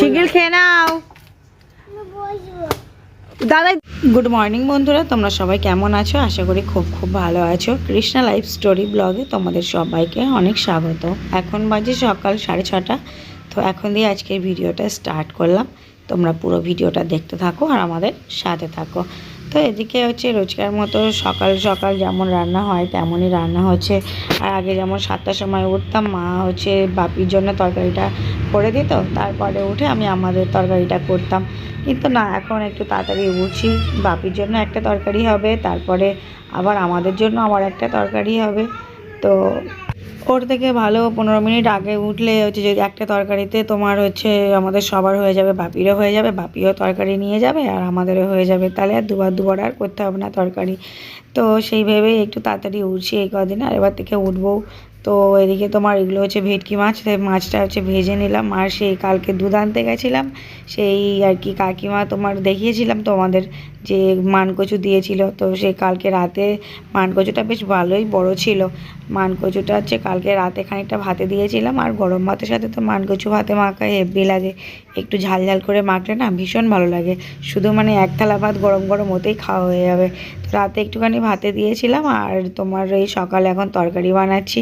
শিগগির খেয়ে নাও। দাদা গুড মর্নিং বন্ধুরা তোমরা সবাই কেমন আছো? আশা করি খুব খুব ভালো আছো। কৃষ্ণা লাইফ স্টোরি ব্লগে তোমাদের সবাইকে অনেক স্বাগত। এখন বাজে সকাল সাড়ে ছটা। তো এখন দিয়ে আজকের ভিডিওটা স্টার্ট করলাম। তোমরা পুরো ভিডিওটা দেখতে থাকো আর আমাদের সাথে থাকো। তো এদিকে হচ্ছে রোজকার মতো সকাল সকাল যেমন রান্না হয়, তেমনই রান্না হচ্ছে। আর আগে যেমন সাতটার সময় উঠতাম, মা হচ্ছে বাপির জন্য তরকারিটা করে দিত। তারপরে উঠে আমি আমাদের তরকারিটা করতাম। কিন্তু না, এখন একটু তাড়াতাড়ি উঠছি। বাপির জন্য একটা তরকারি হবে, তারপরে আবার আমাদের জন্য আবার একটা তরকারি হবে। তো ওর থেকে ভালো পনেরো মিনিট আগে উঠলে হচ্ছে যদি একটা তরকারিতে তোমার হচ্ছে আমাদের সবার হয়ে যাবে, বাপিরও হয়ে যাবে, বাপিও তরকারি নিয়ে যাবে আর আমাদেরও হয়ে যাবে। তাহলে আর দুবার দুবার আর করতে হবে না তরকারি। তো সেই ভেবেই একটু তাড়াতাড়ি উঠছি এই কদিন আর এবার থেকে উঠবো। তো এদিকে তোমার এগুলো হচ্ছে ভেটকি মাছ তাই মাছটা হচ্ছে ভেজে নিলাম আর সেই কালকে দুধ আনতে গেছিলাম। সেই আর কি কাকিমা তোমার দেখিয়েছিলাম তোমাদের যে মানকচু দিয়েছিল, তো সে কালকে রাতে মানকচুটা বেশ ভালোই বড় ছিল। মানকচুটা হচ্ছে কালকে রাতে খানিকটা ভাতে দিয়েছিলাম, আর গরম ভাতের সাথে তো মানকচু ভাতে মাখা হেভি লাগে। একটু ঝাল ঝাল করে মাখলে না ভীষণ ভালো লাগে। শুধু মানে এক থালা ভাত গরম গরম ওতেই খাওয়া হয়ে যাবে। তো রাতে একটুখানি ভাতে দিয়েছিলাম, আর তোমার এই সকালে এখন তরকারি বানাচ্ছি।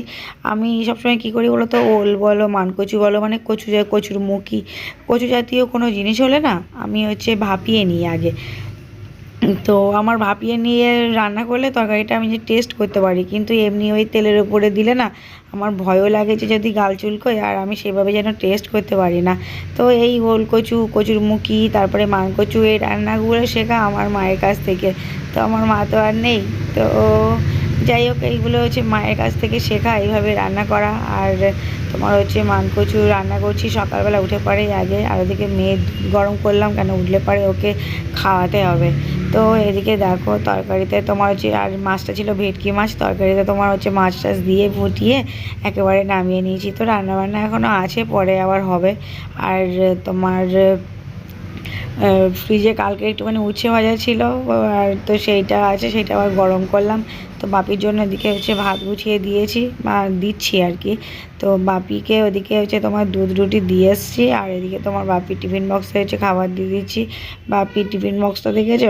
আমি সবসময় কী করি বলো তো ওল বলো, মানকচু বলো মানে কচু, কচুর মুখি। কচু জাতীয় কোনো জিনিস হলে না, আমি হচ্ছে ভাপিয়ে নিই আগে। তো আমার ভাপিয়ে নিয়ে রান্না করলে তরকারিটা আমি যে টেস্ট করতে পারি, কিন্তু এমনি ওই তেলের উপরে দিলে না আমার ভয়ও লাগে যে যদি গাল চুলকোয় আর আমি সেভাবে যেন টেস্ট করতে পারি না। তো এই হোল কচু, কচুর মুখি, তারপরে মান কচু এই রান্নাগুলো শেখা আমার মায়ের কাছ থেকে। তো আমার মা তো আর নেই, তো যাই হোক, এইগুলো হচ্ছে মায়ের কাছ থেকে শেখা, এইভাবে রান্না করা। আর তোমার হচ্ছে মানকচু রান্না করছি, সকালবেলা উঠে পরেই আগে, আর ওদিকে মেয়ে গরম করলাম কেন, উঠলে পরে ওকে খাওয়াতে হবে। তো এদিকে দেখো, তরকারিতে তোমার হচ্ছে, আর মাছটা ছিল ভেটকি মাছ, তরকারিতে তোমার হচ্ছে মাছ টাছ দিয়ে ফুটিয়ে একেবারে নামিয়ে নিয়েছি। তো রান্নাবান্না এখনও আছে, পরে আবার হবে। আর তোমার ফ্রিজে কালকে একটুখানি উচ্ছে ভাজা ছিল, আর তো সেইটা আছে, সেইটা আবার গরম করলাম। তো বাপির জন্য এদিকে হচ্ছে ভাত গুছিয়ে দিয়েছি, বা দিচ্ছি আর কি। তো বাপিকে ওদিকে হচ্ছে তোমার দুধ রুটি দিয়ে এসছি, আর এদিকে তোমার বাপির টিফিন বক্সে হচ্ছে খাবার দিয়ে দিচ্ছি। বাপির টিফিন বক্সটা দেখেছ?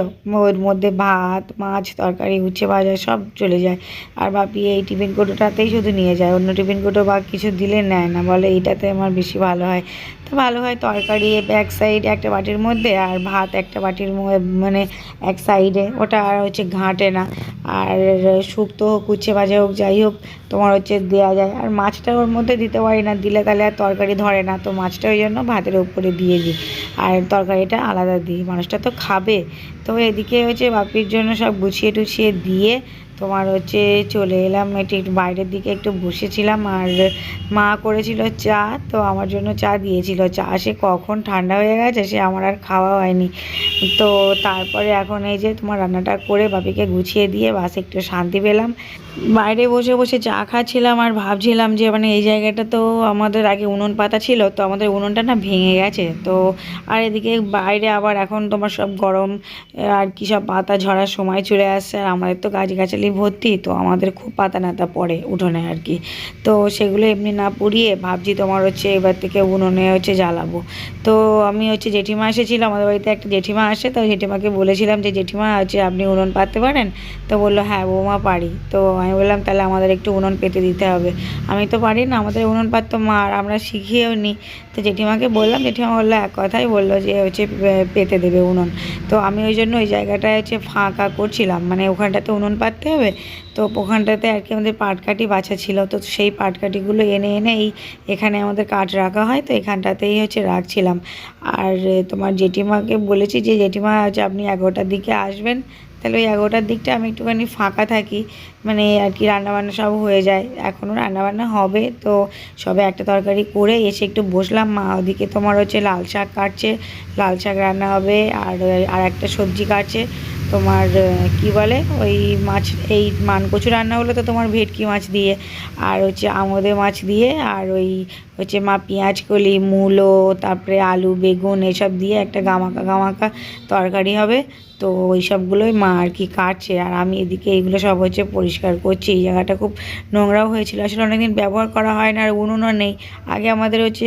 ওর মধ্যে ভাত, মাছ, তরকারি, উচ্ছে ভাজা সব চলে যায়। আর বাপি এই টিফিন কোটোটাতেই শুধু নিয়ে যায়, অন্য টিফিন কোটো বা কিছু দিলে নেয় না, বলে এইটাতে আমার বেশি ভালো হয়। তো ভালো হয়, তরকারি এক সাইড একটা বাটির মধ্যে আর ভাত একটা বাটির মানে এক সাইডে ওটা আর হচ্ছে ঘাঁটে না। আর শুক্তো হোক, উচ্ছে ভাজা হোক, যাই হোক, তোমার হচ্ছে দেওয়া যায়। আর মাছটা ওর মধ্যে দিতে পারি না, দিলে তাহলে আর তরকারি ধরে না। তো মাছটা ওই জন্য ভাতের উপরে দিয়ে দিই। আর তরকারিটা আলাদা দিই। মানুষটা তো খাবে। তো এদিকে হচ্ছে বাপির জন্য সব গুছিয়ে টুছিয়ে দিয়ে তোমার হচ্ছে চলে এলাম, একটু বাইরের দিকে একটু বসেছিলাম আর মা করেছিল চা, তো আমার জন্য চা দিয়েছিল। চা সে কখন ঠান্ডা হয়ে গেছে সে আমার আর খাওয়া হয়নি। তো তারপরে এখন এই যে তোমার রান্নাটা করে বাপিকে গুছিয়ে দিয়ে বাস একটু শান্তি পেলাম। বাইরে বসে বসে চা খাচ্ছিলাম আর ভাবছিলাম যে মানে এই জায়গাটা তো আমাদের আগে উনুন পাতা ছিল, তো আমাদের উনুনটা না ভেঙে গেছে। তো আর এদিকে বাইরে আবার এখন তোমার সব গরম আর কি সব পাতা ঝরার সময় চলে আসছে আর আমাদের তো গাছগাছালি ভর্তি, তো আমাদের খুব পাতা নাতা পড়ে উঠোনে আর কি। তো সেগুলো এমনি না পুড়িয়ে ভাবছি তোমার হচ্ছে এবার থেকে উনুনে হচ্ছে জ্বালাবো। তো আমি হচ্ছে জেঠিমা এসেছিল, আমাদের বাড়িতে একটা জেঠিমা আসে, তো জেঠিমাকে বলেছিলাম যে, জেঠিমা, হচ্ছে আপনি উনুন পাততে পারেন? তো বলল হ্যাঁ বৌমা, পারি। তো আমি বললাম, তাহলে আমাদের একটু উনুন পেতে দিতে হবে। আমি তো পারি না, আমাদের উনুন পাততো মা, আর আমরা শিখিয়েও নি। তো জেঠিমাকে বললাম, জেঠিমা বলল, এক কথাই বলল যে, হচ্ছে পেতে দেবে উনুন। তো আমি ওই জন্য ওই জায়গাটায় হচ্ছে ফাঁকা করছিলাম মানে ওখানটাতে উনুন পাততে তো ওখানটাতে আর কি আমাদের পাটকাঠি বাছা ছিল। তো সেই পাটকাঠিগুলো এনে এনে এই এখানে আমাদের কাঠ রাখা হয়। তো এখানটাতেই হচ্ছে রাখছিলাম। আর তোমার জেঠিমাকে বলেছি যে, জেঠিমা হচ্ছে আপনি এগারোটার দিকে আসবেন। তাহলে ওই এগারোটার দিকটা আমি একটুখানি ফাঁকা থাকি। মানে আর কি রান্নাবান্না সব হয়ে যায়। এখনও রান্নাবান্না হবে। তো সবে একটা তরকারি করে এসে একটু বসলাম। মা, ওদিকে তোমার হচ্ছে লাল শাক কাটছে। লাল শাক রান্না হবে। আর আর একটা সবজি কাটছে। তোমার কি বলে? ওই মাছ, এই মানকচু রান্না হলো তো তোমার ভেটকি মাছ দিয়ে, আর হচ্ছে আমোদে মাছ দিয়ে, আর ওই হচ্ছে মা পেঁয়াজ, কলি, মূলো, তারপরে আলু, বেগুন, এসব দিয়ে একটা গামাকা গামাকা তরকারি হবে। তো ওই সবগুলোই মা আর কি কাটছে। আর আমি এদিকে এইগুলো সব হচ্ছে পরিষ্কার করছি। এই জায়গাটা খুব নোংরাও হয়েছিল। আসলে অনেকদিন ব্যবহার করা হয় না আর উনুনও নেই। আগে আমাদের হচ্ছে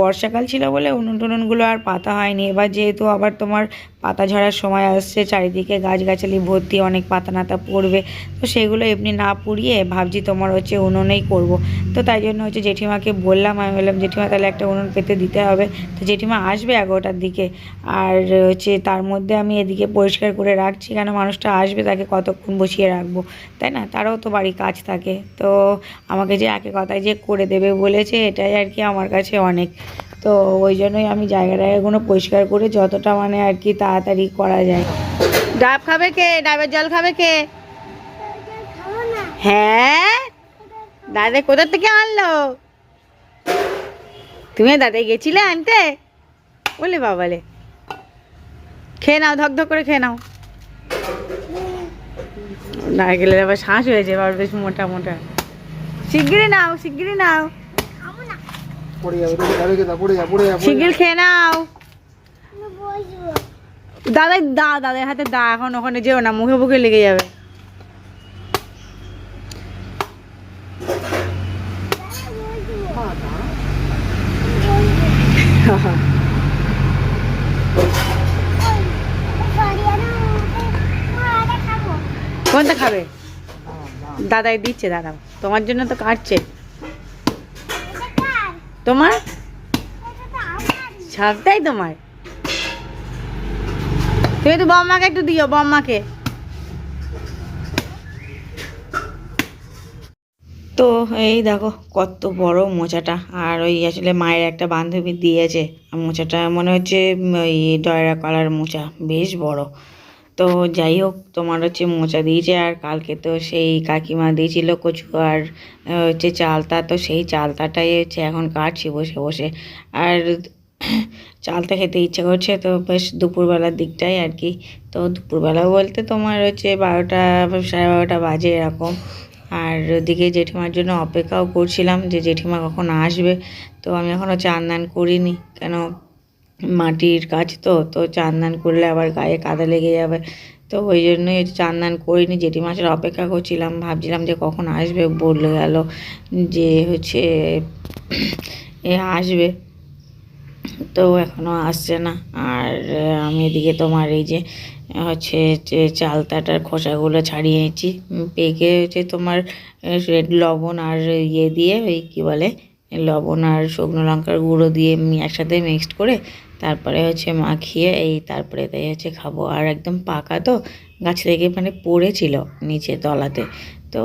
বর্ষাকাল ছিল বলে উনুন টুনুনগুলো আর পাতা হয়নি। এবার যেহেতু আবার তোমার পাতা ঝরার সময় আসছে, চারিদিকে গাছগাছালি ভর্তি, অনেক পাতা নাতা পড়বে, তো সেগুলো এমনি না পুড়িয়ে ভাবছি তোমার হচ্ছে উনুনেই করব। তো তাই জন্য হচ্ছে জেঠিমাকে বললাম, আমি বললাম, জেঠিমা, তাহলে একটা উনুন পেতে দিতে হবে। তো জেঠিমা আসবে এগারোটার দিকে। আর হচ্ছে তার মধ্যে আমি এদিকে পরিষ্কার করে রাখছি কেন মানুষটা আসবে তাকে কতক্ষণ বসিয়ে রাখব, তাই না? তারও তো বাড়ি কাজ থাকে। তো আমাকে যে একে কথায় যে করে দেবে বলেছে, এটাই আর কি আমার কাছে অনেক। তো ওই জন্যই আমি জায়গা জায়গাগুলো পরিষ্কার করে যতটা মানে আর কি তাড়াতাড়ি করা যায়। ডাব খাবে কে? ডাবের জল খাবে কে? হ্যাঁ? দাদা কোথা থেকে আনলো? তুমি দাদাই গেছিলে আনতে? বলে বাবালে। খেয়ে নাও, ধক ধক করে খেয়ে নাও। নারকেলের আবার শ্বাস হয়েছে, এবার বেশ মোটা মোটা। শিগগিরই নাও শিগগিরই নাও। শিগগির খেয়ে নাও। দাদাই দা, দাদার হাতে দা, এখন ওখানে যেও না, মুখে মুখে লেগে যাবে। কোনটা খাবে? দাদাই দিচ্ছে দাদা তোমার জন্য তো কাটছে। তোমার? তোমার। তুমি তো বম্মাকে একটু দিও, বম্মাকে। তো এই দেখো, কত বড় মোচাটা। আর ওই আসলে মায়ের একটা বান্ধবী দিয়েছে। মোচাটা মনে হচ্ছে ওই ডয়রা কালার মোচা। বেশ বড়। তো যাই হোক, তোমার হচ্ছে মোচা দিয়েছে আর কালকে তো সেই কাকিমা দিয়েছিল কচু আর হচ্ছে চালতা। তো সেই চালতাটাই হচ্ছে এখন কাটছি বসে বসে। আর চালতা খেতে ইচ্ছে করছে, তো বেশ দুপুরবেলার দিকটাই আর কি। তো দুপুরবেলা বলতে তোমার হচ্ছে বারোটা, সাড়ে বারোটা বাজে এরকম। আর ওদিকে জেঠিমার জন্য অপেক্ষাও করছিলাম যে জেঠিমা কখন আসবে। তো আমি এখনও চান দান করিনি, কেন মাটির কাজ তো তো চান দান করলে আবার গায়ে কাদা লেগে যাবে। তো ওই জন্যই হচ্ছে চান দান করিনি জেঠিমা আসার অপেক্ষা করছিলাম, ভাবছিলাম যে কখন আসবে, বলে গেল যে হচ্ছে এ আসবে। তো এখনও আসছে না। আর আমি এদিকে তোমার এই যে হচ্ছে যে চালতাটার খোসাগুলো ছাড়িয়ে পেকে হচ্ছে তোমার রেড লবণ আর ইয়ে দিয়ে ওই কী বলে, লবণ আর শুকনো লঙ্কার গুঁড়ো দিয়ে একসাথে মিক্সড করে তারপরে হচ্ছে মাখিয়ে এই তারপরে তাই হচ্ছে খাব। আর একদম পাকা তো, গাছ থেকে মানে পড়েছিল নিচে তলাতে। তো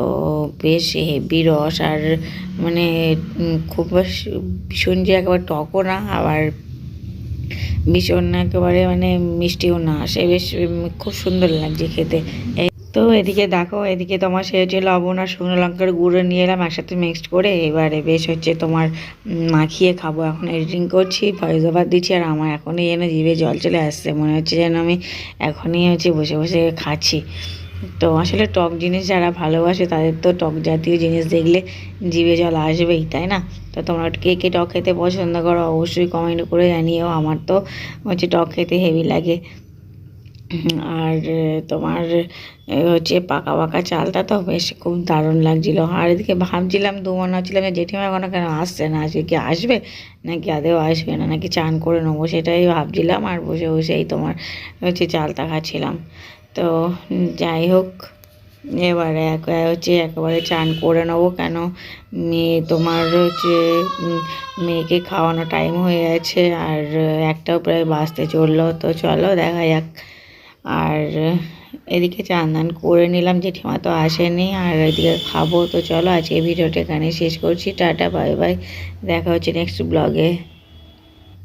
বেশ হেভি রস আর মানে খুব ভীষণ যে একেবারে টকও না, আবার ভীষণ একেবারে মানে মিষ্টিও না সে বেশ খুব সুন্দর লাগছে খেতে। তো এদিকে দেখো, এদিকে তোমার সে হচ্ছে লবণ আর শুকনো লঙ্কার গুঁড়ো নিয়ে এলাম, একসাথে মিক্সড করে। এবারে বেশ হচ্ছে তোমার মাখিয়ে খাব। এখন এডিটিং করছি ভয়েস ওভার দিচ্ছি, আর আমার এখনই যেন জিভে জল চলে আসছে। মনে হচ্ছে যেন আমি এখনই হচ্ছে বসে বসে খাচ্ছি। তো আসলে টক জিনিস যারা ভালোবাসে, তাদের তো টক জাতীয় জিনিস দেখলে জিভে জল আসবেই, তাই না? তো তোমরা কে কে টক খেতে পছন্দ করো, অবশ্যই কমেন্ট করে জানিও। আমার তো হচ্ছে টক খেতে হেভি লাগে। আর তোমার হচ্ছে পাকা পাকা চালটা তো বেশ খুব দারুণ লাগছিল। আর এদিকে ভাবছিলাম, দু মনে হচ্ছিলাম যে, জেঠিমা এখনও কেন আসছে না? আজকে কি আসবে? নাকি আদেও আসবে না? নাকি চান করে নেব? সেটাই ভাবছিলাম আর বসে বসেই তোমার, হচ্ছে চালতা খাচ্ছিলাম। তো যাই হোক, এবারে হচ্ছে একেবারে চান করে নেব কেন? মেয়ে, তোমার হচ্ছে মেয়েকে খাওয়ানো টাইম হয়ে গেছে। আর, একটাও প্রায় বাঁচতে চলল। তো চলো দেখা যাক। আর এদিকে চান করে নিলাম, জেঠিমা তো আসেনি, আর এদিকে খাব, তো চলো আজকে ভিডিওটা এখানে শেষ করছি, টাটা, বাই বাই, দেখা হচ্ছে নেক্সট ব্লগে